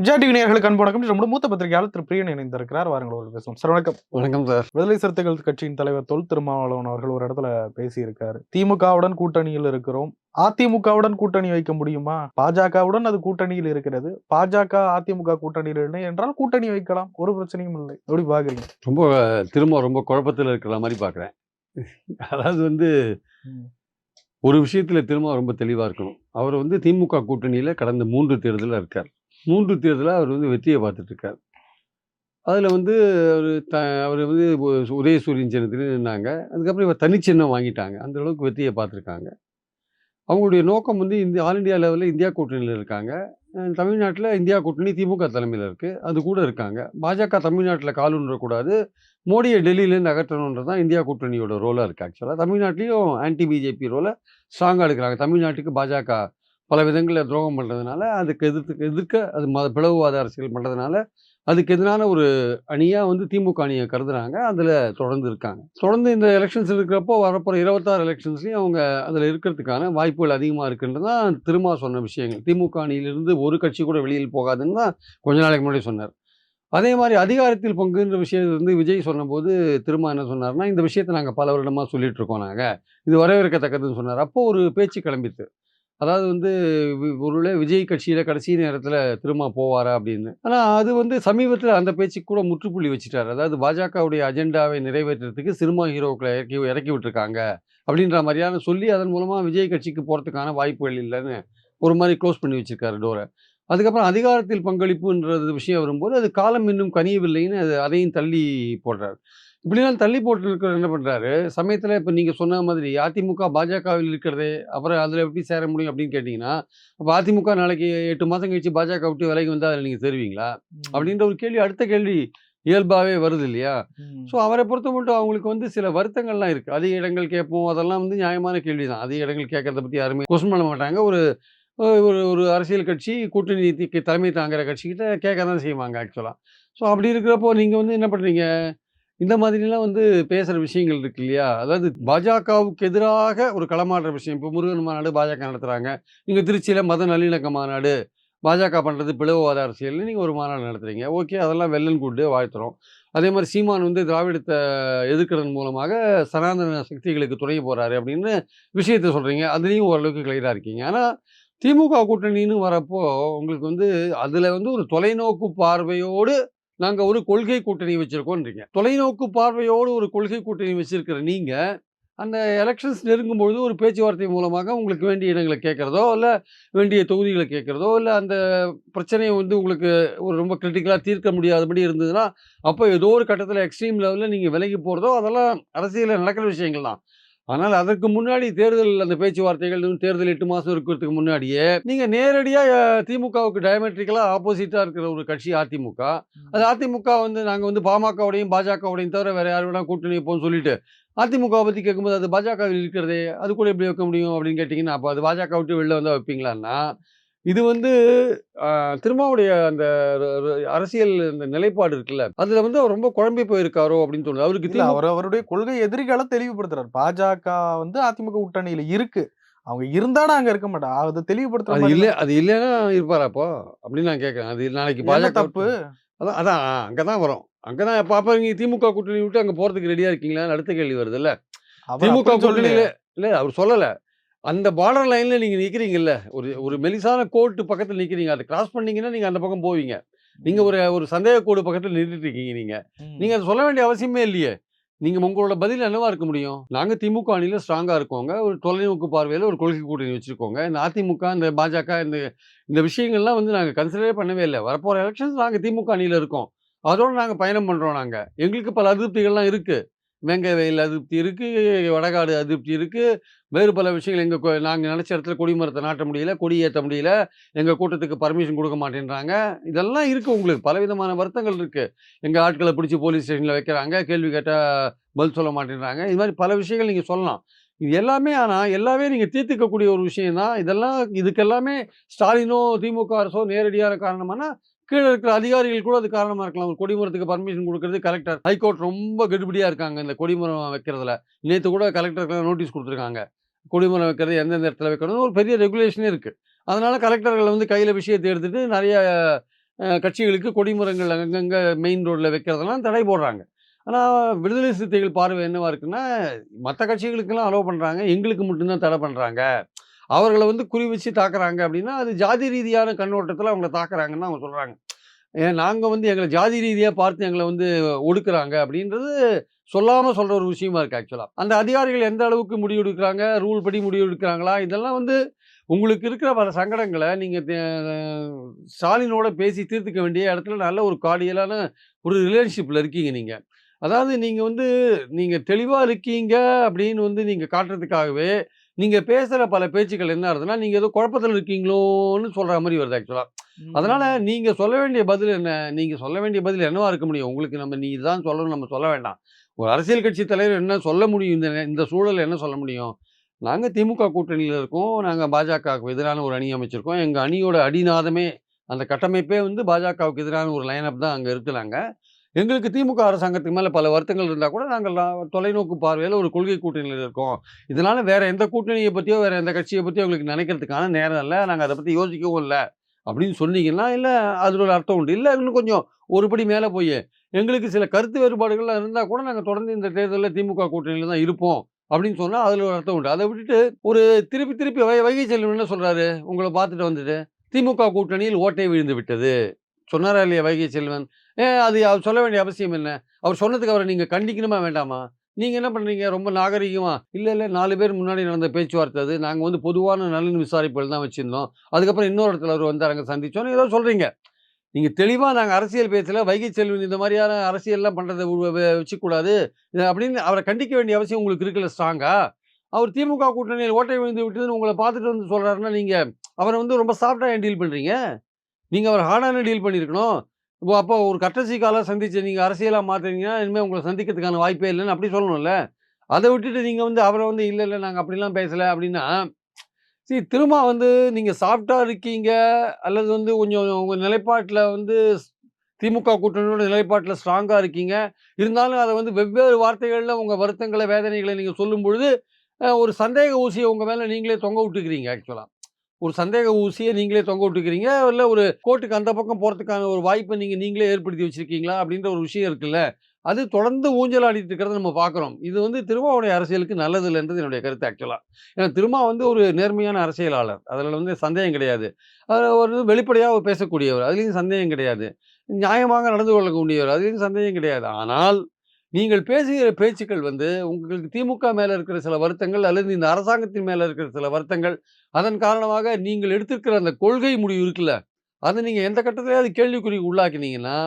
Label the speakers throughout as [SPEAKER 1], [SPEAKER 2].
[SPEAKER 1] Vijaya TV நேயர்களுக்கு அன்பு வணக்கம். நம்முடைய மூத்த பத்திரிகையாளர் திரு பிரியன் இணைந்திருக்கிறார். வாருங்கள் பேசுவோம். சார் வணக்கம்.
[SPEAKER 2] வணக்கம் சார்.
[SPEAKER 1] விடுதலை சிறுத்தைகள் கட்சியின் தலைவர் தொல் திருமாவளவன் அவர்கள் ஒரு இடத்துல பேசியிருக்காரு. திமுகவுடன் கூட்டணியில் இருக்கிறோம். அதிமுகவுடன் கூட்டணி வைக்க முடியுமா? பாஜகவுடன் அது கூட்டணியில் இருக்கிறது. பாஜக அதிமுக கூட்டணியில் இல்லை என்றால் கூட்டணி வைக்கலாம். ஒரு பிரச்சனையும் இல்லை. எப்படி பாக்குறீங்க
[SPEAKER 2] ரொம்ப திரும்ப ரொம்ப குழப்பத்தில் இருக்கிற மாதிரி பார்க்குறேன். அதாவது வந்து. ஒரு விஷயத்தில் திரும்ப ரொம்ப தெளிவாக இருக்கணும். அவர் வந்து திமுக கூட்டணியில் கடந்த மூன்று தேர்தலில் இருக்கார். மூன்று தேர்தலில் அவர் வந்து வெற்றியை பார்த்துட்ருக்கார். அதில் வந்து அவர் த அவர் வந்து உதயசூரியன் சின்னத்தில் நின்னாங்க. அதுக்கப்புறம் இவர் தனிச்சின்னம் வாங்கிட்டாங்க. அந்த அளவுக்கு வெற்றியை பார்த்துருக்காங்க. அவங்களுடைய நோக்கம் வந்து இந்த ஆல் இந்தியா லெவலில் இந்தியா கூட்டணியில் இருக்காங்க. தமிழ்நாட்டில் இந்தியா கூட்டணி திமுக தலைமையில் இருக்குது அது கூட இருக்காங்க. பாஜக தமிழ்நாட்டில் காலுன்றக்கூடாது மோடியை டெல்லியிலேருந்து அகற்றணுன்றது தான் இந்தியா கூட்டணியோட ரோலாக இருக்குது ஆக்சுவலாக தமிழ்நாட்டிலையும் ஆன்டி பிஜேபி ரோலை ஸ்ட்ராங்காக எடுக்கிறாங்க. தமிழ்நாட்டுக்கு பாஜக பல விதங்களில் துரோகம் பண்ணுறதுனால அதுக்கு எதிர்த்து எதிர்க்க அது மத பிளவுவாத அரசியல் பண்ணுறதுனால அதுக்கு எதிரான ஒரு அணியாக வந்து திமுக அணியை கருதுறாங்க. அதில் தொடர்ந்து இருக்காங்க. தொடர்ந்து இந்த எலெக்ஷன்ஸ் இருக்கிறப்போ வரப்போகிற இருபத்தாறு எலெக்ஷன்ஸ்லையும் அவங்க அதில் இருக்கிறதுக்கான வாய்ப்புகள் அதிகமாக இருக்குன்றது தான் திருமா சொன்ன விஷயங்கள். திமுக அணியிலிருந்து ஒரு கட்சி கூட வெளியில் போகாதுன்னு தான் கொஞ்ச நாளைக்கு முன்னாடி சொன்னார். அதே மாதிரி அதிகாரத்தில் பங்குன்ற விஷயத்தை வந்து விஜய் சொன்னபோது திரும்ப என்ன சொன்னார்னா இந்த விஷயத்தை நாங்கள் பல வருடமாக சொல்லிட்டு இருக்கோம் நாங்கள் இது வரவேற்கத்தக்கதுன்னு சொன்னார். அப்போ ஒரு பேச்சு கிளம்பித்து. அதாவது வந்து ஒருவேளை விஜய் கட்சியில் கடைசி நேரத்தில் திரும்ப போவாரா அப்படின்னு. ஆனால் அது வந்து சமீபத்தில் அந்த பேச்சு கூட முற்றுப்புள்ளி வச்சுட்டார். அதாவது பாஜகவுடைய அஜெண்டாவை நிறைவேற்றுறதுக்கு சினிமா ஹீரோக்களை இறக்கி இறக்கி விட்டுருக்காங்க அப்படின்ற மாதிரியான சொல்லி அதன் மூலமாக விஜய் கட்சிக்கு போகிறதுக்கான வாய்ப்புகள் இல்லைன்னு ஒரு மாதிரி க்ளோஸ் பண்ணி வச்சுருக்காரு டோரை. அதுக்கப்புறம் அதிகாரத்தில் பங்களிப்புன்றது விஷயம் வரும்போது அது காலம் இன்னும் கனியவில்லைன்னு அது அதையும் தள்ளி போடுறார். இப்படிலாம் தள்ளி போட்டு இருக்கிற என்ன பண்ணுறாரு சமயத்தில் இப்போ நீங்கள் சொன்ன மாதிரி அதிமுக பாஜகவில் இருக்கிறதே அப்புறம் அதில் எப்படி சேர முடியும் அப்படின்னு கேட்டிங்கன்னா அப்போ அதிமுக நாளைக்கு எட்டு மாதம் கழிச்சு பாஜக விட்டு விலைக்கு வந்தால் அதில் நீங்கள் சேருவீங்களா? அப்படின்ற ஒரு கேள்வி அடுத்த கேள்வி இயல்பாகவே வருது இல்லையா. ஸோ அவரை பொறுத்த மட்டும் அவங்களுக்கு வந்து சில வருத்தங்கள்லாம் இருக்குது அதிக இடங்கள் கேட்போம் அதெல்லாம் வந்து நியாயமான கேள்வி தான் அதிக இடங்கள் கேட்கறத பற்றி யாருமே கொஸ்டின் பண்ண மாட்டாங்க. ஒரு ஒரு ஒரு அரசியல் கட்சி கூட்டணி தலைமை தாங்குற கட்சிக்கிட்ட கேட்க தான் செய்வாங்க ஆக்சுவலாக ஸோ அப்படி இருக்கிறப்போ நீங்கள் வந்து என்ன பண்ணுறீங்க இந்த மாதிரிலாம் வந்து பேசுகிற விஷயங்கள் இருக்கு இல்லையா? அதாவது பாஜகவுக்கு எதிராக ஒரு களமாடுற விஷயம். இப்போ முருகன் மாநாடு பாஜக நடத்துகிறாங்க நீங்கள் திருச்சியில் மத நல்லிணக்க மாநாடு பாஜக பண்ணுறது பிளவுவாத அரசியல் நீங்கள் ஒரு மாநாடு நடத்துகிறீங்க ஓகே அதெல்லாம் வெள்ளன் கூட்டு வாழ்த்துறோம் அதே மாதிரி சீமான் வந்து திராவிடத்தை எதிர்க்கிறதன் மூலமாக சனாதன சக்திகளுக்கு துணை போகிறாரு அப்படின்னு விஷயத்த சொல்கிறீங்க அதுலேயும் ஓரளவுக்கு கிளியராக இருக்கீங்க. ஆனால் திமுக கூட்டணின்னு வரப்போ உங்களுக்கு வந்து அதில் வந்து ஒரு தொலைநோக்கு பார்வையோடு நாங்கள் ஒரு கொள்கை கூட்டணி வச்சுருக்கோன்றீங்க. தொலைநோக்கு பார்வையோடு ஒரு கொள்கை கூட்டணி வச்சுருக்கிற நீங்கள் அந்த எலெக்ஷன்ஸ் நெருங்கும்பொழுது ஒரு பேச்சுவார்த்தை மூலமாக உங்களுக்கு வேண்டிய இடங்களை கேட்குறதோ இல்லை வேண்டிய தொகுதிகளை கேட்குறதோ இல்லை அந்த பிரச்சனையை வந்து உங்களுக்கு ஒரு ரொம்ப கிரிட்டிக்கலாக தீர்க்க முடியாதபடி இருந்ததுன்னா அப்போ ஏதோ ஒரு கட்டத்தில் எக்ஸ்ட்ரீம் லெவலில் நீங்கள் விலகி போகிறதோ அதெல்லாம் அரசியலில் நடக்கிற விஷயங்கள் தான். ஆனால் அதற்கு முன்னாடி தேர்தல் அந்த பேச்சுவார்த்தைகள் தேர்தல் எட்டு மாதம் இருக்கிறதுக்கு முன்னாடியே நீங்கள் நேரடியாக திமுகவுக்கு டயமெட்ரிக்கலாக ஆப்போசிட்டாக இருக்கிற ஒரு கட்சி அதிமுக. அது அதிமுக வந்து நாங்கள் வந்து பாமகவோடையும் பாஜகவோடையும் தவிர வேறு யார் வேணா கூட்டணி வைப்போம்னு சொல்லிட்டு அதிமுக பற்றி கேட்கும்போது அது பாஜகவில் இருக்கிறதே அது கூட எப்படி வைக்க முடியும் அப்படின்னு கேட்டிங்கன்னா அப்போ அது பாஜக விட்டு வெளில வந்தால் வைப்பீங்களான்னா இது வந்து திருமாவுடைய அந்த அரசியல் இந்த நிலைப்பாடு இருக்குல்ல அதில் வந்து அவர் ரொம்ப குழம்பி போயிருக்காரோ அப்படின்னு தோணுது. அவருக்கு
[SPEAKER 1] அவர் அவருடைய கொள்கை எதிரிகளை தெளிவுபடுத்துறாரு. பாஜக வந்து அதிமுக கூட்டணியில இருக்கு. அவங்க இருந்தாடா அங்க இருக்க மாட்டா அதை தெளிவுபடுத்துற
[SPEAKER 2] அது இல்லை அது இல்லைன்னா இருப்பாரா அப்போ? அப்படின்னு நான் கேட்குறேன். அது நாளைக்கு பாஜக
[SPEAKER 1] தப்பு?
[SPEAKER 2] அதான் அதான் அங்கே தான் வரும். அங்கே தான் இப்போ அப்போ நீங்கள் திமுக கூட்டணி விட்டு அங்கே போகிறதுக்கு ரெடியாக இருக்கீங்களான்னு அடுத்த கேள்வி வருது இல்ல திமுக. கூட்டணியில இல்ல அவர் சொல்லல. அந்த பார்டர் லைன்ல நீங்க நிக்கிறீங்கல்ல ஒரு ஒரு மெலிசான கோட்டு பக்கத்துல நிக்கிறீங்க. அதை கிராஸ் பண்ணீங்கன்னா நீங்க அந்த பக்கம் போவீங்க. நீங்க ஒரு ஒரு சந்தேக கோடு பக்கத்துல நின்றுட்டு இருக்கீங்க நீங்க.
[SPEAKER 1] ம்.
[SPEAKER 2] நீங்க அதை சொல்ல வேண்டிய அவசியமே இல்லையே. நீங்க உங்களோட பதில் என்னவா இருக்க முடியும்? நாங்க திமுக அணியில ஸ்ட்ராங்கா இருக்கோங்க. ஒரு தொலைநோக்கு பார்வையில ஒரு கொள்கை கூட்டணி வச்சிருக்கோங்க. இந்த அதிமுக இந்த பாஜக இந்த இந்த விஷயங்கள்லாம் வந்து நாங்க கன்சிடரே பண்ணவே இல்லை. வரப்போற எலெக்ஷன்ஸ் நாங்க திமுக அணியில இருக்கோம். அதோட நாங்க பயணம் பண்றோம் நாங்க. எங்களுக்கு பல அதிருப்திகள்லாம் இருக்கு. வெங்கை அதிருப்தி இருக்கு வடகாடு அதிருப்தி இருக்குது வேறு பல விஷயங்கள் எங்கள் நாங்கள் நினச்ச நினைச்ச இடத்துல கொடிமரத்தை நாட்ட முடியல கொடி ஏற்ற முடியல எங்கள் கூட்டத்துக்கு பர்மிஷன் கொடுக்க மாட்டேன்றாங்க. இதெல்லாம் இருக்குது உங்களுக்கு பலவிதமான வருத்தங்கள் இருக்குது எங்கள் ஆட்களை பிடிச்சி போலீஸ் ஸ்டேஷனில் வைக்கிறாங்க கேள்வி கேட்டால் பதில் சொல்ல மாட்டேன்றாங்க. இது மாதிரி பல விஷயங்கள் நீங்கள் சொல்லலாம். இது எல்லாமே ஆனால் எல்லாமே நீங்கள் தீர்த்துக்கக்கூடிய ஒரு விஷயம் தான் இதெல்லாம் இதுக்கெல்லாமே ஸ்டாலினோ திமுக அரசோ நேரடியான காரணமானா கீழே இருக்கிற அதிகாரிகள் கூட அது காரணமாக இருக்கலாம். ஒரு கொடிமரத்துக்கு பர்மிஷன் கொடுக்கறது கலெக்டர் ஹைகோர்ட் ரொம்ப கெடுபடியாக இருக்காங்க இந்த கொடிமரம் வைக்கிறதுல. நேற்று கூட கலெக்டருக்கு நோட்டீஸ் கொடுத்துருக்காங்க. கொடிமரம் வைக்கிறது எந்தெந்த இடத்துல வைக்கணும்னு ஒரு பெரிய ரெகுலேஷனே இருக்குது அதனால் கலெக்டர்கள் வந்து கையில் விஷயத்தை எடுத்துட்டு நிறைய கட்சிகளுக்கு கொடிமரங்கள் அங்கங்கே மெயின் ரோட்டில் வைக்கிறதெல்லாம் தடை போடுறாங்க. ஆனால் விடுதலை சிறுத்தைகள் பார்வை என்னவாக இருக்குன்னா மற்ற கட்சிகளுக்கெல்லாம் அலோவ் பண்ணுறாங்க எங்களுக்கு மட்டும்தான் தடை பண்ணுறாங்க அவர்களை வந்து குறி வச்சு தாக்குறாங்க அப்படின்னா அது ஜாதி ரீதியான கண்ணோட்டத்தில் அவங்கள தாக்குறாங்கன்னு அவங்க சொல்கிறாங்க ஏன் நாங்கள் வந்து எங்களை ஜாதி ரீதியாக பார்த்து எங்களை வந்து ஒடுக்குறாங்க அப்படின்றது சொல்லாமல் சொல்கிற ஒரு விஷயமா இருக்குது ஆக்சுவலாக அந்த அதிகாரிகள் எந்த அளவுக்கு முடிவு எடுக்கிறாங்க ரூல் படி முடிவு எடுக்கிறாங்களா இதெல்லாம் வந்து உங்களுக்கு இருக்கிற பல சங்கடங்களை நீங்கள் ஸ்டாலினோட பேசி தீர்த்துக்க வேண்டிய இடத்துல நல்ல ஒரு கார்டியலான ஒரு ரிலேஷன்ஷிப்பில் இருக்கீங்க நீங்கள் அதாவது நீங்கள் வந்து நீங்கள் தெளிவாக இருக்கீங்க அப்படின்னு வந்து நீங்கள் காட்டுறதுக்காகவே நீங்கள் பேசுகிற பல பேச்சுக்கள் என்ன ஆகுதுன்னா நீங்கள் ஏதோ குழப்பத்தில் இருக்கீங்களோன்னு சொல்கிற மாதிரி வருது ஆக்சுவலாக அதனால நீங்க சொல்ல வேண்டிய பதில் என்ன? நீங்க சொல்ல வேண்டிய பதில் என்னவா இருக்க முடியும்? உங்களுக்கு நம்ம நீ இதுதான் சொல்லணும் நம்ம சொல்ல வேண்டாம். ஒரு அரசியல் கட்சி தலைவர் என்ன சொல்ல முடியும்? இந்த இந்த சூழல்ல என்ன சொல்ல முடியும்? நாங்க திமுக கூட்டணியில் இருக்கோம் நாங்க பாஜகவுக்கு எதிரான ஒரு அணி அமைச்சிருக்கோம். எங்க அணியோட அடிநாதமே அந்த கட்டமைப்பே வந்து பாஜகவுக்கு எதிரான ஒரு லைனப் தான் அங்க இருக்கிறாங்க. எங்களுக்கு திமுக அரசாங்கத்துக்கு மேலே பல வருத்தங்கள் இருந்தால் கூட நாங்கள் தொலைநோக்கு பார்வையில் ஒரு கொள்கை கூட்டணியில் இருக்கோம். இதனால் வேறு எந்த கூட்டணியை பற்றியோ வேறு எந்த கட்சியை பற்றியோ உங்களுக்கு நினைக்கிறதுக்கான நேரம் இல்லை. நாங்கள் அதை பற்றி யோசிக்கவும் இல்லை. அப்படின்னு சொன்னீங்கன்னா இல்லை அதில் ஒரு அர்த்தம் உண்டு. இல்லை இன்னும் கொஞ்சம் ஒருபடி மேலே போய் எங்களுக்கு சில கருத்து வேறுபாடுகள்லாம் இருந்தால் கூட நாங்கள் தொடர்ந்து இந்த தேர்தலில் திமுக கூட்டணியில் தான் இருப்போம். அப்படின்னு சொன்னால் அதில் ஒரு அர்த்தம் உண்டு. அதை விட்டுட்டு ஒரு திருப்பி திருப்பி வை வைகை செல்வம் என்ன சொல்கிறாரு உங்களை பார்த்துட்டு வந்துட்டு திமுக கூட்டணியில் ஓட்டை விழுந்து விட்டது. சொன்னாரா இல்லையா வைகை செல்வன்? ஏ அது அவர் சொல்ல வேண்டிய அவசியம் என்ன? அவர் சொன்னதுக்கு அவரை நீங்கள் கண்டிக்கணுமா வேண்டாமா? நீங்கள் என்ன பண்ணுறீங்க ரொம்ப நாகரிகமா? இல்லை இல்லை நாலு பேர் முன்னாடி நடந்த பேச்சுவார்த்தை அது. நாங்கள் வந்து பொதுவான நலன் விசாரிப்புகள் தான் வச்சுருந்தோம். அதுக்கப்புறம் இன்னொரு இடத்துல அவர் வந்து அங்கே சந்திச்சோன்னு ஏதோ சொல்கிறீங்க நீங்கள் தெளிவாக நாங்கள் அரசியல் பேசல வைகை செல்வன் இந்த மாதிரியான அரசியல்லாம் பண்ணுறதை வச்சுக்கூடாது. அப்படின்னு அவரை கண்டிக்க வேண்டிய அவசியம் உங்களுக்கு இருக்குல்ல ஸ்ட்ராங்கா அவர் திமுக கூட்டணியில் ஓட்டை விழுந்து விட்டுன்னு உங்களை பார்த்துட்டு வந்து சொல்கிறாருன்னா நீங்கள் அவரை வந்து ரொம்ப சாஃப்டாக டீல் பண்ணுறீங்க நீங்கள் அவர் ஹார்டான டீல் பண்ணியிருக்கணும். இப்போ அப்போ ஒரு கட்டசி காலம் சந்திச்சு நீங்கள் அரசியலாக மாற்றுறீங்கன்னா இனிமேல் உங்களை சந்திக்கிறதுக்கான வாய்ப்பே இல்லைன்னு அப்படி சொல்லணும்ல? அதை விட்டுட்டு நீங்கள் வந்து அவரை வந்து இல்லை இல்லை நாங்கள் அப்படிலாம் பேசலை அப்படின்னா சரி திரும்ப வந்து நீங்கள் சாஃப்டாக இருக்கீங்க அல்லது வந்து கொஞ்சம் உங்கள் நிலைப்பாட்டில் வந்து திமுக கூட்டணியோட நிலைப்பாட்டில் ஸ்ட்ராங்காக இருக்கீங்க. இருந்தாலும் அதை வந்து வெவ்வேறு வார்த்தைகளில் உங்கள் வருத்தங்களை வேதனைகளை நீங்கள் சொல்லும் பொழுது ஒரு சந்தேக ஊசியை உங்கள் மேலே நீங்களே தொங்க விட்டுக்கிறீங்க ஆக்சுவலாக ஒரு சந்தேக ஊசியை நீங்களே தொங்க விட்டுக்கிறீங்க இல்லை ஒரு கோர்ட்டுக்கு அந்த பக்கம் போகிறதுக்கான ஒரு வாய்ப்பை நீங்கள் நீங்களே ஏற்படுத்தி வச்சுருக்கீங்களா அப்படின்ற ஒரு விஷயம் இருக்குல்ல. அது தொடர்ந்து ஊஞ்சல் ஆடிட்டு இருக்கிறத நம்ம பார்க்குறோம் இது வந்து திருமாவுடைய அரசியலுக்கு நல்லது இல்லைன்றது என்னுடைய கருத்து ஆக்சுவலாக ஏன்னா திருமா வந்து ஒரு நேர்மையான அரசியலாளர். அதில் வந்து சந்தேகம் கிடையாது. அதில் ஒரு வெளிப்படையாக பேசக்கூடியவர். அதுலேயும் சந்தேகம் கிடையாது. நியாயமாக நடந்து கொள்ளக்கூடியவர். அதுலேயும் சந்தேகம் கிடையாது. ஆனால் நீங்கள் பேசுகிற பேச்சுக்கள் வந்து உங்களுக்கு திமுக மேலே இருக்கிற சில வருத்தங்கள் அல்லது இந்த அரசாங்கத்தின் மேலே இருக்கிற சில வருத்தங்கள் அதன் காரணமாக நீங்கள் எடுத்திருக்கிற அந்த கொள்கை முடிவு இருக்குல்ல அதை நீங்கள் எந்த கட்டத்திலேயாவது கேள்விக்குறி உள்ளாக்கினீங்கன்னா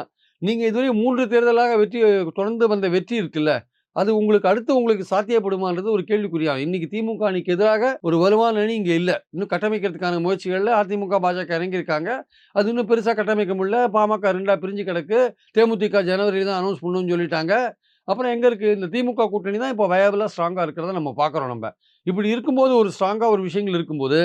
[SPEAKER 2] நீங்கள் இதுவரை மூன்று தேர்தலாக வெற்றி தொடர்ந்து வந்த வெற்றி இருக்குல்ல அது உங்களுக்கு அடுத்து உங்களுக்கு சாத்தியப்படுமான்றது ஒரு கேள்விக்குறியாகும் இன்னைக்கு திமுக அணிக்கு எதிராக ஒரு வலுவான அணி இங்கே இல்லை. இன்னும் கட்டமைக்கிறதுக்கான முயற்சிகளில் அதிமுக பாஜக இறங்கியிருக்காங்க. அது இன்னும் பெருசாக கட்டமைக்க முடியல. பாமக ரெண்டாக பிரிஞ்சு கிடக்கு. தேமுதிக ஜனவரியில் தான் அனௌன்ஸ் பண்ணணும்னு சொல்லிட்டாங்க. அப்புறம் எங்கே இருக்குது இந்த திமுக கூட்டணி தான் இப்போ வயபிளாக ஸ்ட்ராங்காக இருக்கிறத நம்ம பார்க்குறோம் நம்ம. இப்படி இருக்கும்போது ஒரு ஸ்ட்ராங்காக ஒரு விஷயங்கள் இருக்கும்போது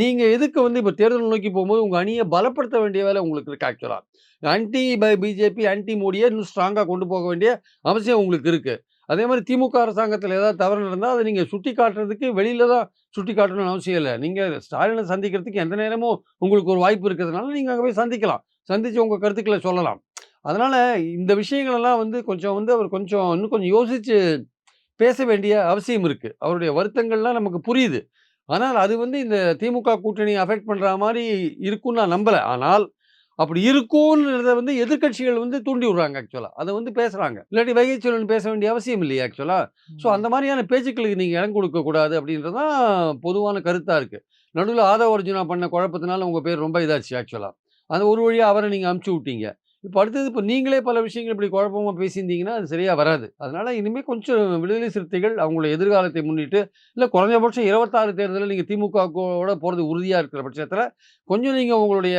[SPEAKER 2] நீங்கள் எதுக்கு வந்து இப்போ தேர்தல் நோக்கி போகும்போது உங்கள் அணியை பலப்படுத்த வேண்டிய வேலை உங்களுக்கு இருக்குது ஆக்சுவலாக ஆன்டி பை பிஜேபி ஆன்டி மோடியை இன்னும் ஸ்ட்ராங்காக கொண்டு போக வேண்டிய அவசியம் உங்களுக்கு இருக்குது அதே மாதிரி திமுக அரசாங்கத்தில் ஏதாவது தவறு நடந்தால் அதை நீங்கள் சுட்டி காட்டுறதுக்கு வெளியில் தான் சுட்டி காட்டணும்னு அவசியம் இல்லை. நீங்கள் ஸ்டாலினை சந்திக்கிறதுக்கு எந்த நேரமும் உங்களுக்கு ஒரு வாய்ப்பு இருக்கிறதுனால நீங்கள் அங்கே போய் சந்திக்கலாம். சந்தித்து உங்கள் கருத்துக்களை சொல்லலாம். அதனால் இந்த விஷயங்கள் எல்லாம் வந்து கொஞ்சம் வந்து அவர் கொஞ்சம் இன்னும் கொஞ்சம் யோசித்து பேச வேண்டிய அவசியம் இருக்குது அவருடைய வருத்தங்கள்லாம் நமக்கு புரியுது. ஆனால் அது வந்து இந்த திமுக கூட்டணி அஃபெக்ட் பண்ணுற மாதிரி இருக்கும்னு நான் நம்பலை. ஆனால் அப்படி இருக்கும்ன்றத வந்து எதிர்க்கட்சிகள் வந்து தூண்டி விடுறாங்க ஆக்சுவலாக அதை வந்து பேசுகிறாங்க இல்லாட்டி வைகை பேச வேண்டிய அவசியம் இல்லையா ஆக்சுவலாக ஸோ அந்த மாதிரியான பேச்சுக்களுக்கு நீங்கள் இடம் கொடுக்கக்கூடாது அப்படின்றது தான் பொதுவான கருத்தாக இருக்குது நடுவில் ஆதவ அர்ஜுனா பண்ண குழப்பத்தினால உங்கள் பேர் ரொம்ப இதாச்சு ஆக்சுவலாக அந்த ஒரு வழியாக அவரை நீங்கள் அமுச்சு விட்டீங்க. இப்போ அடுத்தது இப்போ நீங்களே பல விஷயங்கள் இப்படி குழப்பமாக பேசியிருந்தீங்கன்னா அது சரியாக வராது. அதனால் இனிமேல் கொஞ்சம் விடுதலை சிறுத்தைகள் அவங்களுடைய எதிர்காலத்தை முன்னிட்டு இல்லை குறைஞ்சபட்சம் இருபத்தாறு தேர்தலில் நீங்கள் திமுகவோட போகிறது உறுதியாக இருக்கிற பட்சத்தில் கொஞ்சம் நீங்கள் உங்களுடைய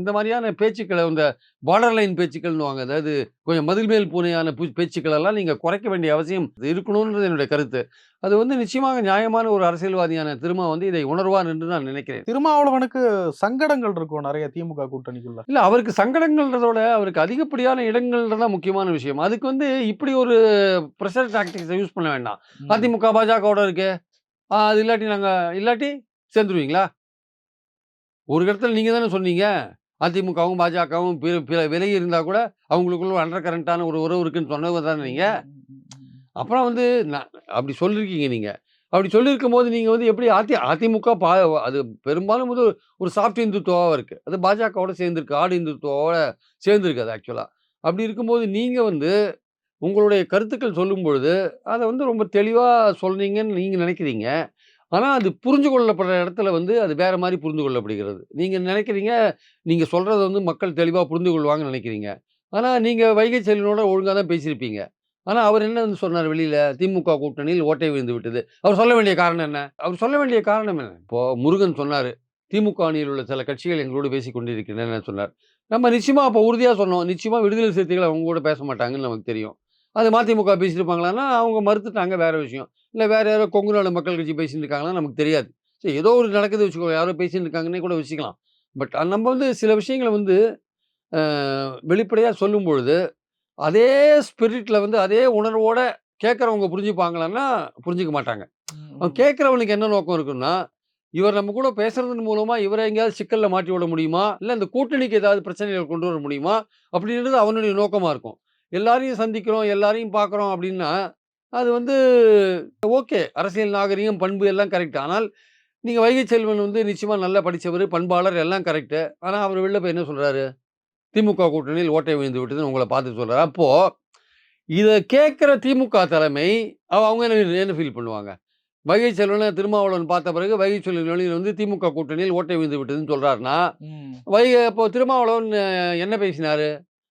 [SPEAKER 2] இந்த மாதிரியான பேச்சுக்களை இந்த பார்டர் லைன் பேச்சுக்கள்னு வாங்க. அதாவது கொஞ்சம் மதில் மேல் பூனையான பூ- பேச்சுக்கள் எல்லாம் நீங்கள் குறைக்க வேண்டிய அவசியம் இருக்கணுன்றது என்னுடைய கருத்து. அது வந்து நிச்சயமாக நியாயமான ஒரு அரசியல்வாதியான திருமா வந்து இதை உணர்வார் என்று நான் நினைக்கிறேன்.
[SPEAKER 1] திருமாவளவனுக்கு சங்கடங்கள் இருக்கும் நிறைய திமுக கூட்டணிக்குள்ள?
[SPEAKER 2] இல்ல அவருக்கு சங்கடங்கள்ன்றதோட அவருக்கு அதிகப்படியான இடங்கள்ன்றது தான் முக்கியமான விஷயம். அதுக்கு வந்து இப்படி ஒரு ப்ரெஷர் டாக்டிக்ஸை யூஸ் பண்ண வேண்டாம். அதிமுக பாஜகவோட இருக்கு. அது இல்லாட்டி நாங்க இல்லாட்டி சேர்ந்துருவீங்களா? ஒரு இடத்துல நீங்க தானே சொன்னீங்க. அதிமுகவும் பாஜகவும் பிற பிற விலகி இருந்தால் கூட அவங்களுக்குள்ள அண்டர் கரண்ட்டான ஒரு உறவு இருக்குன்னு சொன்னது தானே நீங்கள் அப்புறம் வந்து நான் அப்படி சொல்லியிருக்கீங்க நீங்கள் அப்படி சொல்லியிருக்கும் போது நீங்கள் வந்து எப்படி அதி அதிமுக பா அது பெரும்பாலும் வந்து ஒரு சாஃப்ட் இந்துத்துவாவாக இருக்குது அது பாஜகவோட சேர்ந்துருக்கு ஆடு இந்துத்துவாவோட சேர்ந்துருக்கு அது ஆக்சுவலாக அப்படி இருக்கும்போது நீங்கள் வந்து உங்களுடைய கருத்துக்கள் சொல்லும் பொழுது அதை வந்து ரொம்ப தெளிவாக சொன்னீங்கன்னு நீங்கள் நினைக்கிறீங்க. ஆனால் அது புரிஞ்சு கொள்ளப்படுற இடத்துல வந்து அது வேற மாதிரி புரிந்து கொள்ளப்படுகிறது நீங்கள் நினைக்கிறீங்க நீங்கள் சொல்கிறத வந்து மக்கள் தெளிவாக புரிந்து கொள்வாங்கன்னு நினைக்கிறீங்க. ஆனால் நீங்கள் வைகை செல்வனோட ஒழுங்காக தான் பேசியிருப்பீங்க. ஆனால் அவர் என்ன வந்து சொன்னார் வெளியில்? திமுக கூட்டணியில் ஓட்டை விழுந்து விட்டது. அவர் சொல்ல வேண்டிய காரணம் என்ன? அவர் சொல்ல வேண்டிய காரணம் என்ன? இப்போது முருகன் சொன்னார் திமுக அணியில் உள்ள சில கட்சிகள் எங்களோடு பேசி கொண்டிருக்கின்றன சொன்னார். நம்ம நிச்சயமாக அப்போ உறுதியாக சொன்னோம். நிச்சயமாக விடுதலை சிறுத்தைகள் அவங்க கூட பேச மாட்டாங்கன்னு நமக்கு தெரியும். அது மதிமுக பேசியிருப்பாங்களான்னா அவங்க மறுத்துட்டாங்க வேற விஷயம். இல்லை வேற யாரோ கொங்கு நாடு மக்கள் கட்சி பேசிட்டு இருக்காங்களா நமக்கு தெரியாது. சரி ஏதோ ஒரு நடக்குது வச்சுக்கோ யாரோ பேசிட்டு இருக்காங்கன்னே கூட வச்சுக்கலாம் பட் நம்ம வந்து சில விஷயங்களை வந்து வெளிப்படையாக சொல்லும் பொழுது அதே ஸ்பிரிட்டில் வந்து அதே உணர்வோட கேட்குறவங்க புரிஞ்சுப்பாங்களான்னா புரிஞ்சுக்க மாட்டாங்க. அவன் கேட்குறவனுக்கு என்ன நோக்கம் இருக்குன்னா இவர் நம்ம கூட பேசுறதன் மூலமா இவரை எங்கேயாவது சிக்கல்ல மாட்டி விட முடியுமா? இல்லை இந்த கூட்டணிக்கு ஏதாவது பிரச்சனைகள் கொண்டு வர முடியுமா? அப்படின்றது அவனுடைய நோக்கமா இருக்கும். எல்லாரையும் சந்திக்கிறோம் எல்லாரையும் பார்க்குறோம் அப்படின்னா அது வந்து ஓகே. அரசியல் நாகரிகம் பண்பு எல்லாம் கரெக்ட். ஆனால் நீங்கள் வைகை செல்வன் வந்து நிச்சயமாக நல்லா படித்தவர் பண்பாளர் எல்லாம் கரெக்டு. ஆனால் அவர் வெளில போய் என்ன சொல்கிறாரு திமுக கூட்டணியில் ஓட்டை விழுந்து விட்டதுன்னு உங்களை பார்த்து சொல்கிறார் அப்போது இதை கேட்குற திமுக தலைமை அவ- அவங்க என்ன என்ன ஃபீல் பண்ணுவாங்க? வைகை செல்வனை திருமாவளவன் பார்த்த பிறகு வைகை செல்வன் வெளியில் வந்து திமுக கூட்டணியில் ஓட்டை விழுந்து விட்டதுன்னு சொல்கிறாருன்னா வைகை இப்போ திருமாவளவன் என்ன பேசினாரு?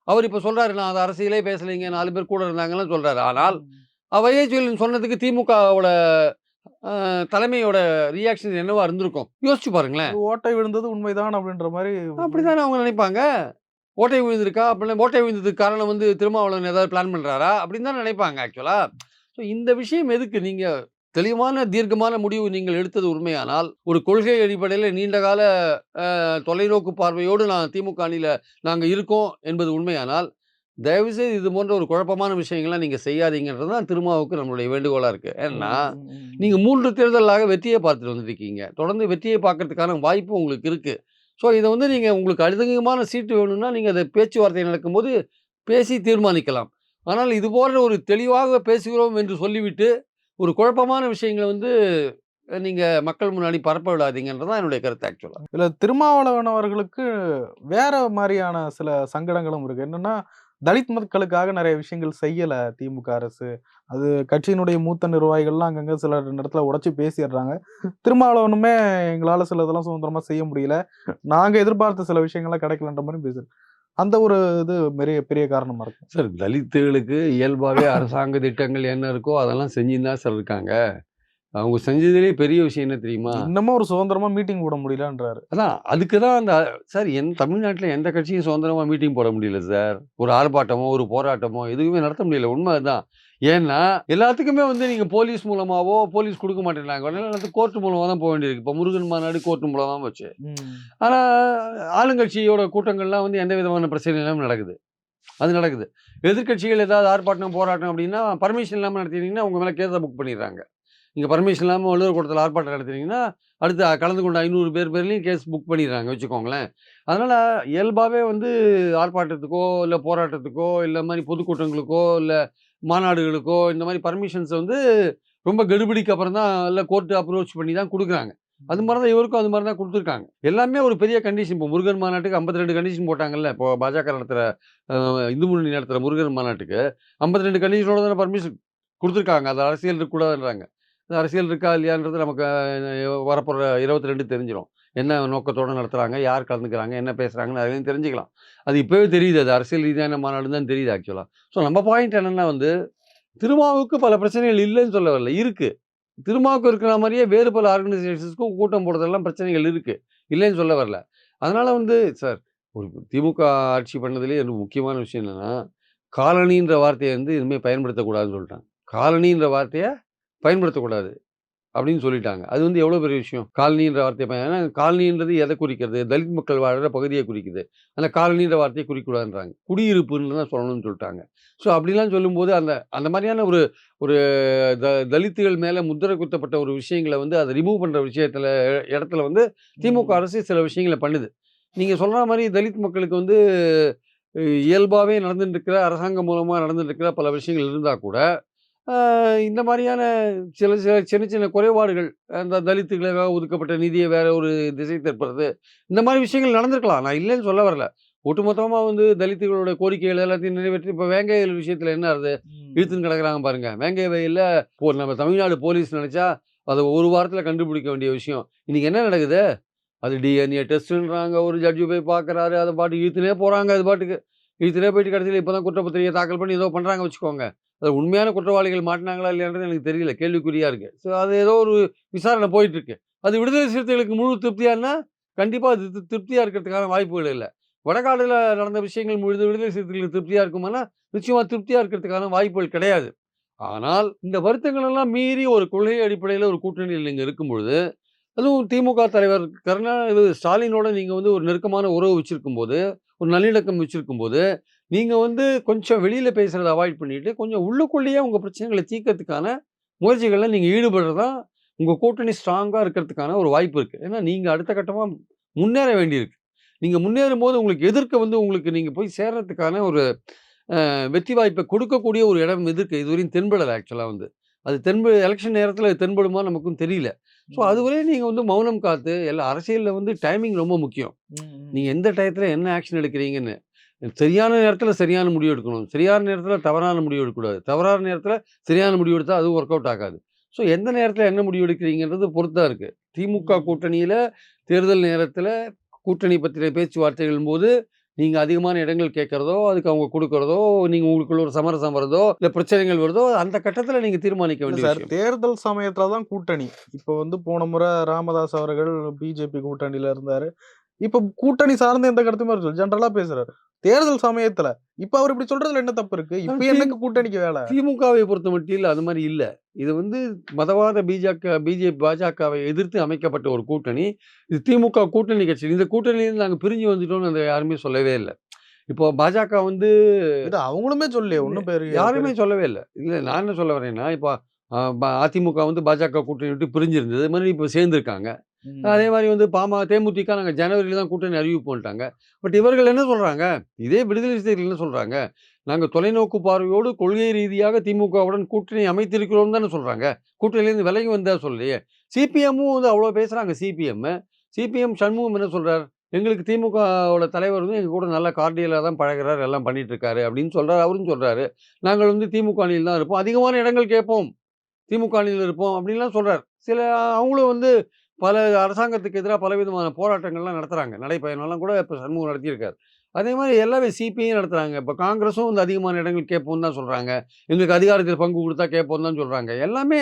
[SPEAKER 2] அவர் இப்போ சொல்றாரு நான் அது அரசியலே பேசலைங்க நாலு பேர் கூட இருந்தாங்கன்னு சொல்றாரு. ஆனால் அஹ், வைகை செல்வன் சொன்னதுக்கு திமுகவோட தலைமையோட ரியாக்ஷன் என்னவா இருந்திருக்கும்? யோசிச்சு பாருங்களேன்.
[SPEAKER 1] ஓட்டை விழுந்தது உண்மைதான் அப்படின்ற மாதிரி
[SPEAKER 2] அப்படிதானே அவங்க நினைப்பாங்க? ஓட்டை விழுந்திருக்கா? அப்படின்னா ஓட்டை விழுந்ததுக்கு காரணம் வந்து திருமாவளவன் ஏதாவது பிளான் பண்றாரா? அப்படின்னு தான் நினைப்பாங்க ஆக்சுவலா ஸோ இந்த விஷயம் எதுக்கு நீங்க தெளிவான தீர்க்கமான முடிவு நீங்கள் எடுத்தது உண்மையானால் ஒரு கொள்கை அடிப்படையில் நீண்டகால தொலைநோக்கு பார்வையோடு நான் திமுக அணியில் நாங்கள் இருக்கோம் என்பது உண்மையானால் தயவுசெய்து இது போன்ற ஒரு குழப்பமான விஷயங்கள்லாம் நீங்கள் செய்யாதீங்கன்றது தான் திருமாவுக்கு நம்மளுடைய வேண்டுகோளாக இருக்குது ஏன்னா நீங்கள் மூன்று தேர்தலாக வெற்றியை பார்த்துட்டு வந்துருக்கீங்க தொடர்ந்து வெற்றியை பார்க்கறதுக்கான வாய்ப்பு உங்களுக்கு இருக்குது ஸோ இதை வந்து நீங்கள் உங்களுக்கு அதிகமான சீட்டு வேணும்னா நீங்கள் அதை பேச்சுவார்த்தை நடக்கும்போது பேசி தீர்மானிக்கலாம். ஆனால் இது போன்ற ஒரு தெளிவாக பேசுகிறோம் என்று சொல்லிவிட்டு ஒரு குழப்பமான விஷயங்களை வந்து நீங்கள் மக்கள் முன்னாடி பரப்ப விடாதீங்கன்றது என்னுடைய கருத்து ஆக்சுவலாக
[SPEAKER 1] இல்ல திருமாவளவன் அவர்களுக்கு வேற மாதிரியான சில சங்கடங்களும் இருக்கு. என்னன்னா தலித் மக்களுக்காக நிறைய விஷயங்கள் செய்யல திமுக அரசு. அது கட்சியினுடைய மூத்த நிர்வாகிகள்லாம் அங்கங்க சில இடத்துல உடைச்சு பேசிடுறாங்க. திருமாவளவனுமே எங்களால சில இதெல்லாம் சுதந்திரமா செய்ய முடியல. நாங்க எதிர்பார்த்த சில விஷயங்கள்லாம் கிடைக்கலன்ற மாதிரி பேசுறேன் அந்த ஒரு இது பெரிய பெரிய காரணமா இருக்கு
[SPEAKER 2] சார் தலித்துகளுக்கு இயல்பாகவே அரசாங்க திட்டங்கள் என்ன இருக்கோ அதெல்லாம் செஞ்சுன்னு தான் சார் இருக்காங்க. அவங்க செஞ்சதுலேயே பெரிய விஷயம் என்ன தெரியுமா?
[SPEAKER 1] இன்னமும் ஒரு சுதந்திரமா மீட்டிங் போட முடியலன்றாரு.
[SPEAKER 2] அதான் அதுக்கு தான் அந்த சார் என் தமிழ்நாட்டில் எந்த கட்சியும் சுதந்திரமாக மீட்டிங் போட முடியல சார். ஒரு ஆர்ப்பாட்டமோ ஒரு போராட்டமோ எதுவுமே நடத்த முடியல. உண்மை அதுதான். ஏன்னா எல்லாத்துக்குமே வந்து நீங்கள் போலீஸ் மூலமாவோ போலீஸ் கொடுக்க மாட்டேங்கிறாங்க உடனே எல்லாத்துக்கும் கோர்ட் மூலமாக தான் போக வேண்டியிருக்கு. இப்போ முருகன் மாநாடு கோர்ட் மூலமாக தான் போச்சு. ஆனால் ஆளுங்கட்சியோட கூட்டங்கள்லாம் வந்து எந்த விதமான பிரச்சனை இல்லாமல் நடக்குது. அது நடக்குது. எதிர்க்கட்சிகள் ஏதாவது ஆர்ப்பாட்டம் போராட்டம் அப்படின்னா பர்மிஷன் இல்லாமல் நடத்தினீங்கன்னா உங்கள் மேலே கேஸை புக் பண்ணிடுறாங்க. நீங்கள் பர்மிஷன் இல்லாமல் வள்ளுவர் கூட்டத்தில் ஆர்ப்பாட்டம் நடத்தினீங்கன்னா அடுத்து கலந்து கொண்ட ஐநூறு பேர் பேர்லையும் கேஸ் புக் பண்ணிடுறாங்க வச்சுக்கோங்களேன். அதனால் இயல்பாகவே வந்து ஆர்ப்பாட்டத்துக்கோ இல்லை போராட்டத்துக்கோ இல்லை மாதிரி பொதுக்கூட்டங்களுக்கோ இல்லை மாநாடுகளுக்கோ இந்த மாதிரி பர்மிஷன்ஸ் வந்து ரொம்ப கெடுபிடிக்கு அப்புறம் தான் இல்லை கோர்ட்டு அப்ரோச் பண்ணி தான் கொடுக்குறாங்க. அது மாதிரி தான் இவருக்கும் அது மாதிரி தான் கொடுத்துருக்காங்க. எல்லாமே ஒரு பெரிய கண்டிஷன் இப்போ முருகன் மாநாட்டுக்கு 52 ரெண்டு கண்டிஷன் போட்டாங்கல்ல இப்போ பாஜக நடத்துகிற இந்து முன்னணி நடத்துகிற முருகன் மாநாட்டுக்கு 52 ரெண்டு கண்டிஷனோட தானே பர்மிஷன் கொடுத்துருக்காங்க. அது அரசியல் இருக்கக்கூடாதுன்றாங்க. அரசியல் இருக்கா இல்லையான்றது நமக்கு வரப்போகிற இருபத்தி ரெண்டு தெரிஞ்சிடும் என்ன நோக்கத்தோடு நடத்துகிறாங்க யார் கலந்துக்கிறாங்க என்ன பேசுகிறாங்கன்னு அதையும் தெரிஞ்சுக்கலாம். அது இப்போவே தெரியுது அது அரசியல் ரீதியான மாநாடு தான் தெரியுது ஆக்சுவலாக ஸோ நம்ம பாயிண்ட் என்னென்னா வந்து திருமாவுக்கு பல பிரச்சனைகள் இல்லைன்னு சொல்ல வரல இருக்குது திருமாவுக்கு இருக்கிற மாதிரியே வேறு பல ஆர்கனைசேஷன்ஸ்க்கும் கூட்டம் போடுறதெல்லாம் பிரச்சனைகள் இருக்குது இல்லைன்னு சொல்ல வரல. அதனால் வந்து சார் ஒரு திமுக ஆட்சி பண்ணதுலேயே எனக்கு முக்கியமான விஷயம் என்னென்னா காலனின்ற வார்த்தையை வந்து இனிமேல் பயன்படுத்தக்கூடாதுன்னு சொல்லிட்டாங்க. காலனின்ற வார்த்தையை பயன்படுத்தக்கூடாது. அப்படின்னு சொல்லிட்டாங்க. அது வந்து எவ்வளோ பெரிய விஷயம்? காலனின்ற வார்த்தையை ஏன்னா காலனின்றது எதை குறிக்கிறது? தலித் மக்கள் வாழ்கிற பகுதியை குறிக்குது. அந்த காலனின்ற வார்த்தையை குறிக்கூடாதுன்றாங்க குடியிருப்புன்னு தான் சொல்லணும்னு சொல்லிட்டாங்க. ஸோ அப்படிலாம் சொல்லும்போது அந்த அந்த மாதிரியான ஒரு ஒரு த தலித்துகள் மேலே முத்திரை குத்தப்பட்ட ஒரு விஷயங்களை வந்து அதை ரிமூவ் பண்ணுற விஷயத்தில் இடத்துல வந்து திமுக அரசு சில விஷயங்களை பண்ணுது. நீங்க சொல்ற மாரி தலித் மக்களுக்கு வந்து அ இயல்பாவே நடந்துட்டு இருக்கிற அரசாங்கம் மூலமா நடந்துட்டு இருக்கிற பல விஷயங்கள் இருந்தா கூட, இந்த மாரியான சில சில சின்ன சின்ன குறைபாடுகள், அந்த தலித்துகளுக்காக ஒதுக்கப்பட்ட நிதிய வேற ஒரு திசை திருப்புறது, இந்த மாரி விஷயங்கள் நடந்திருக்கலாம். நான் இல்லைன்னு சொல்ல வரல. ஒட்டுமொத்தமா வந்து தலித்துகளோட கோரிக்கைகள் எல்லாத்தையும் நிறைவேற்றி இப்ப வேங்கை வயல் விஷயத்துல என்ன ஆகுது? இழுத்துன்னு கிடக்குறாங்க பாருங்க. வேங்கை வயல்ல இப்போ நம்ம தமிழ்நாடு போலீஸ் நெனச்சா, அத ஒரு வாரத்துல கண்டுபிடிக்க வேண்டிய விஷயம். இன்னைக்கு என்ன நடக்குது? அது டிஎன்ஏ டெஸ்ட்டுன்றாங்க. ஒரு ஜட்ஜ் போய் பார்க்குறாரு. அத பாட்டுக்கு இழுத்துனே போறாங்க அது பாட்டுக்கு. இழுத்துனே போயிட்டு கடைசியில் இப்போ தான் குற்றப்பத்திரிகை தாக்கல் பண்ணி ஏதோ பண்ணுறாங்க வச்சுக்கோங்க. அது உண்மையான குற்றவாளிகள் மாட்டினாங்களா இல்லையான்றது எனக்கு தெரியல. கேள்விக்குறியாக இருக்குது ஸோ அது ஏதோ ஒரு விசாரணை போயிட்டுருக்கு அது விடுதலை சிறுத்தைகளுக்கு முழு திருப்தியானா கண்டிப்பாக அது திருப்தியாக இருக்கிறதுக்கான வாய்ப்புகள் இல்லை வடகாடில் நடந்த விஷயங்கள் முழுது விடுதலை சிறுத்தைகளுக்கு திருப்தியாக இருக்குமானா நிச்சயமாக திருப்தியாக இருக்கிறதுக்கான வாய்ப்புகள் கிடையாது. ஆனால் இந்த வருத்தங்கள் எல்லாம் மீறி ஒரு கொள்கை அடிப்படையில் ஒரு கூட்டணியில் நீங்கள் இருக்கும்பொழுது, அதுவும் திமுக தலைவர் கருணாநிதி இது ஸ்டாலினோட நீங்கள் வந்து ஒரு நெருக்கமான உறவு வச்சுருக்கும்போது ஒரு நல்லிணக்கம் வச்சிருக்கும்போது, நீங்கள் வந்து கொஞ்சம் வெளியில் பேசுகிறத அவாய்ட் பண்ணிவிட்டு கொஞ்சம் உள்ளுக்குள்ளேயே உங்கள் பிரச்சனைகளை தீர்க்கறதுக்கான முயற்சிகளில் நீங்கள் ஈடுபடுறது உங்கள் கூட்டணி ஸ்ட்ராங்காக இருக்கிறதுக்கான ஒரு வாய்ப்பு இருக்குது ஏன்னா, நீங்கள் அடுத்த கட்டமாக முன்னேற வேண்டியிருக்கு. முன்னேறும் போது உங்களுக்கு எதிர்க்க வந்து உங்களுக்கு நீங்கள் போய் சேர்றதுக்கான ஒரு வெற்றி வாய்ப்பை கொடுக்கக்கூடிய ஒரு இடம் எதிர்க்க இதுவரையும் தென்படலை ஆக்சுவலாக வந்து. அது தென்ப எலக்ஷன் நேரத்தில தென்படுமா நமக்கும் தெரியல. ஸோ அதுவரையும் நீங்க வந்து மௌனம் காத்து எல்லா அரசியல்ல வந்து டைமிங் ரொம்ப முக்கியம். நீங்க எந்த டயத்துல என்ன ஆக்ஷன் எடுக்கிறீங்கன்னு. சரியான நேரத்துல சரியான முடிவு எடுக்கணும். சரியான நேரத்துல தவறான முடிவு எடுக்கக்கூடாது. தவறான நேரத்துல சரியான முடிவு எடுத்தா அதுவும் ஒர்க் அவுட் ஆகாது. ஸோ எந்த நேரத்துல என்ன முடிவு எடுக்கிறீங்கன்றது பொறுத்து தான் இருக்கு. திமுக. கூட்டணியில தேர்தல் நேரத்துல கூட்டணி பத்தின பேச்சுவார்த்தைகளின் போது, நீங்க அதிகமான இடங்கள் கேட்கிறதோ, அதுக்கு அவங்க குடுக்கிறதோ, நீங்க உங்களுக்குள்ள ஒரு சமரசம் வருதோ, இல்ல பிரச்சனைகள் வருதோ, அந்த கட்டத்துல நீங்க தீர்மானிக்க வேண்டிய
[SPEAKER 1] சார். தேர்தல் சமயத்துல தான் கூட்டணி. இப்ப வந்து போன முறை ராமதாஸ் அவர்கள் பிஜேபி கூட்டணியில இருந்தாரு. இப்ப கூட்டணி சார்ந்த எந்த கருத்துமே அவர் ஜெனரலா பேசுறாரு. தேர்தல் சமயத்துல. இப்ப அவர் இப்படி சொல்றதுல என்ன தப்பு இருக்கு? இப்ப
[SPEAKER 2] தி
[SPEAKER 1] என்னங்க கூட்டணிக்கு வேல?
[SPEAKER 2] திமுகவை பொறுத்தமட்டில் அது மாரி இல்ல. இது வந்து மதவாத பிஜக பிஜேபி பாஜகவை எதிர்த்து அமைக்கப்பட்ட ஒரு கூட்டணி. இது திமுக கூட்டணி கட்சி. இந்த கூட்டணியிலிருந்து நாங்க பிரிஞ்சு வந்துட்டோம்னு அத யாருமே சொல்லவே இல்ல. இப்போ பாஜக வந்து
[SPEAKER 1] இது அவங்களுமே சொல்லலையே. ஒண்ணும் பேரு
[SPEAKER 2] யாருமே சொல்லவே இல்ல. இல்ல நான் என்ன சொல்ல வரேன்னா, இப்போ அதிமுக வந்து பாஜக கூட்டணி விட்டு பிரிஞ்சிருந்தது. அது மாரி இப்போ சேர்ந்திருக்காங்க. அதே மாதிரி வந்து பாமா தேமுதிக நாங்க ஜனவரியில் தான் கூட்டணி அறிவிப்போன்ட்டாங்க. பட் இவர்கள் என்ன சொல்றாங்க? இதே விடுதலை சிறுத்தைகள் என்ன சொல்றாங்க? நாங்க தொலைநோக்கு பார்வையோடு கொள்கை ரீதியாக திமுகவுடன் கூட்டணி அமைத்திருக்கிறோம் தானே சொல்றாங்க. கூட்டணியிலேருந்து விலகி வந்தா சொல்லியே சிபிஎம்மும் வந்து அவ்வளோ பேசுறாங்க சிபிஎம். சிபிஎம் சண்முகம் என்ன சொல்கிறார் எங்களுக்கு திமுகவோட தலைவர் வந்து எங்க கூட நல்லா கார்டியலா தான் பழகிறார் எல்லாம் பண்ணிட்டு இருக்காரு அப்படின்னு சொல்கிறார் அவரும் சொல்றாரு. நாங்கள் வந்து திமுக அணியில் தான் இருப்போம். அதிகமான இடங்கள் கேட்போம். திமுக அணியில் இருப்போம் அப்படின்லாம் சொல்கிறார் சில அவங்களும் வந்து பல அரசாங்கத்துக்கு எதிராக பலவிதமான போராட்டங்கள்லாம் நடத்துகிறாங்க நடைப்பயணம்லாம் கூட இப்போ சண்முகம் நடத்தியிருக்காரு. அதே மாதிரி எல்லாமே சிபிஐயும் நடத்துகிறாங்க இப்போ காங்கிரஸும் வந்து அதிகமான இடங்கள் கேட்போம்னு தான் சொல்கிறாங்க எங்களுக்கு அதிகாரத்தில் பங்கு கொடுத்தா கேட்போம் தான் சொல்கிறாங்க எல்லாமே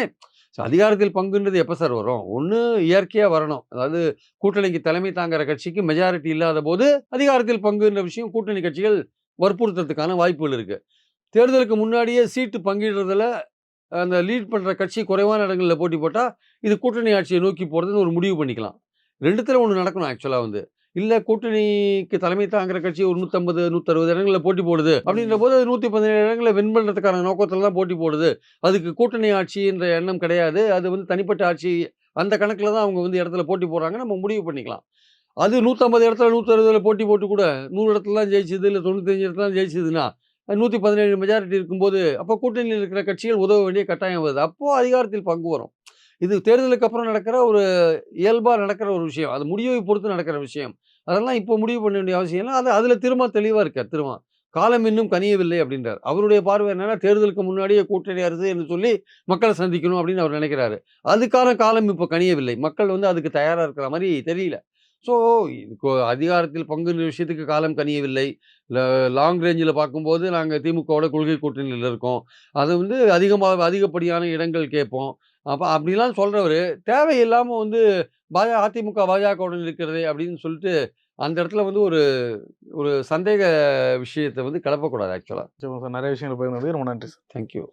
[SPEAKER 2] அதிகாரத்தில் பங்குன்றது எப்போ சார் வரும்? ஒன்று இயற்கையாக வரணும். அதாவது கூட்டணிக்கு தலைமை தாங்குற கட்சிக்கு மெஜாரிட்டி இல்லாத போது அதிகாரத்தில் பங்குன்ற விஷயம் கூட்டணி கட்சிகள் வற்புறுத்துறதுக்கான வாய்ப்புகள் இருக்குது தேர்தலுக்கு முன்னாடியே சீட்டு பங்கிடுறதுல அந்த லீட் பண்ற கட்சி குறைவான இடங்கள்ல போட்டி போட்டா, இது கூட்டணி ஆட்சியை நோக்கி போறதுன்னு ஒரு முடிவு பண்ணிக்கலாம். 2த்துல ஒண்ணு நடக்கணும் ஆக்சுவலா வந்து. இல்ல கூட்டணிக்கு தலைமை தாங்குற கட்சி ஒரு 150, 160 இடங்கள்ல போட்டி போடுது. அப்படின்ற. போது அது 117 இடங்கள வின் பண்றதுக்கான நோக்கத்துல தான் போட்டி போடுது. அதுக்கு கூட்டணி ஆட்சின்ற எண்ணம் கிடையாது. அது வந்து தனிப்பட்ட ஆட்சி அந்த கணக்குல தான் அவங்க வந்து இடத்துல போட்டி போடுறாங்க. நம்ம முடிவு பண்ணிக்கலாம். அது 150 இடத்துல 160ல போட்டி போட்டு கூட 100 இடத்துல தான் ஜெயிச்சது, இல்ல 95 இடத்துல தான் ஜெயிச்சதுன்னா, 117 மெஜாரிட்டி இருக்கும்போது, அப்போ கூட்டணியில் இருக்கிற கட்சிகள் உதவ வேண்டிய கட்டாயம் வருது. அப்போ அதிகாரத்தில் பங்கு வரும். இது தேர்தலுக்கு அப்புறம் நடக்கிற ஒரு இயல்பாக நடக்கிற ஒரு விஷயம். அது முடிவை பொறுத்து நடக்கிற விஷயம். அதெல்லாம் இப்போ முடிவு பண்ண வேண்டிய அவசியம் இல்லை அது அதில் திரும்ப தெளிவாக இருக்கார் திரும்ப. காலம் இன்னும் கனியவில்லை அப்படின்றார். அவருடைய பார்வை என்னன்னா, தேர்தலுக்கு முன்னாடியே கூட்டணி அரசு என்று சொல்லி மக்களை சந்திக்கணும் அப்படின்னு அவர் நினைக்கிறாரு. அதுக்கான காலம் இப்போ கனியவில்லை. மக்கள் வந்து அதுக்கு தயாராக இருக்கிற மாதிரி தெரியல. ஸோ அதிகாரத்தில் பங்குன்ற விஷயத்துக்கு காலம் கனியவில்லை. லாங் ரேஞ்சுல பார்க்கும்போது நாங்க திமுகவோட கொள்கை கூட்டணியில இருக்கோம். அது வந்து அதிகமா அதிகப்படியான இடங்கள் கேட்போம். அப்ப அப்படிலாம் சொல்றவரு, தேவையில்லாம வந்து பாஜ அதிமுக பாஜகவுடன் இருக்கிறதே அப்படின்னு சொல்லிட்டு, அந்த இடத்துல வந்து ஒரு ஒரு சந்தேக விஷயத்த வந்து கிளப்பக்கூடாது ஆக்சுவலா.
[SPEAKER 1] நிச்சயமா சார். நெறைய விஷயங்கள் பகிர்ந்ததுக்கு ரொம்ப நன்றி சார்.
[SPEAKER 2] Thank you.